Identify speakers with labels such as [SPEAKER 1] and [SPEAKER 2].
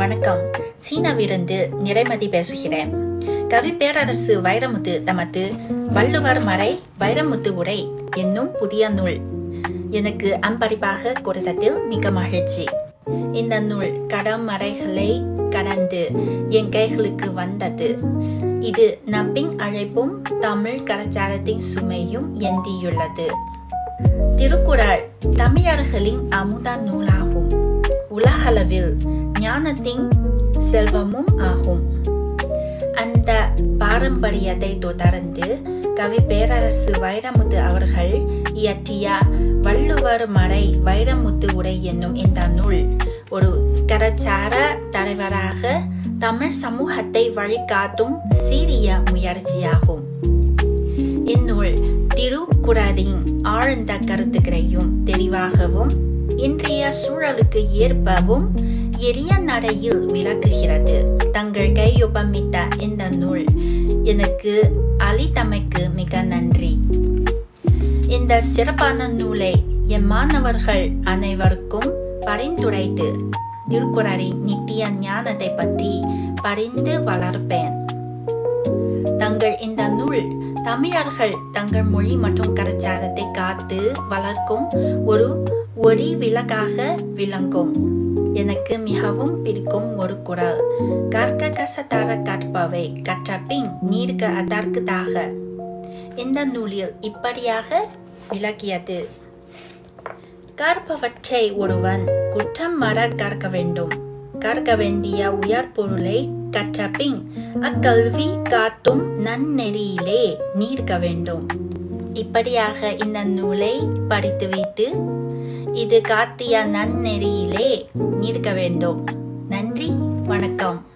[SPEAKER 1] வணக்கம். சீனாவிலிருந்து நிறைமதி பேசுகிறேன். கவி பேரரசு வைரமுத்து தமது வள்ளுவர் மறை வைரமுத்து உரை என்னும் புதிய நூல். எனக்கு அம்பறிப்பாக கொடுத்ததில் மிக மகிழ்ச்சி. இந்த நூல் கடம் மறைகளை கடந்து என் கைகளுக்கு வந்தது. இது நம்பின் அழைப்பும் தமிழ் கலாச்சாரத்தின் சுமையும் எந்தியுள்ளது திருக்குறள் தமிழர்களின் அமுத நூலாகும். உலகளவில் ஞானத்தின் செல்வமும் ஆகும். அந்த பாரம்பரியத்தை தொடர்ந்து கவி பேரரசு வைரமுத்து அவர்கள் இயற்றிய வள்ளுவர் மறை வைரமுத்து உடை என்னும் இந்த நூல் ஒரு கலாச்சார தலைவராக தமிழ் சமூகத்தை வழிகாட்டும் சீரிய முயற்சியாகும். இந்நூல் திருக்குறளின் ஆழ்ந்த கருத்துக்களையும் தெளிவாகவும் இன்றைய சூழலுக்கு ஏற்பவும் எளிய நடையில் விளக்குகிறது. தங்கள் கையொப்பமிட்ட இந்த நூல் எனக்கு அளித்தமைக்கு மிக நன்றி. இந்த சிறப்பான நூலை என் மாணவர்கள் அனைவருக்கும் பரிந்துரைத்து திருக்குறளின் நித்திய ஞானத்தை பற்றி பரிந்து வளர்ப்பேன். தங்கள் இந்த நூல் தமிழர்கள் தங்கள் மொழி மற்றும் கலாச்சாரத்தை காத்து வளர்க்கும் ஒரு ஒளி விளக்காக விளங்கும். எனக்கு மிகவும் பிடிக்கும் ஒரு குரல். கற்க கசத்தர கற்பவை கற்ற பின் நீர்க்க அதற்குதாக இந்த நூலில் இப்படியாக விளக்கியது? கற்பவற்றை ஒருவன் குற்றம் மற கற்க வேண்டும். கற்க வேண்டிய உயர் பொருளை கற்ற பின் அக்கல்வி காட்டும் நன்னெறியிலே நீர்க்க வேண்டும். இப்படியாக இந்த நூலை படித்துவிட்டு இது காத்தியா நன்னெறியிலே நீர்க்க வேண்டும். நன்றி வணக்கம்.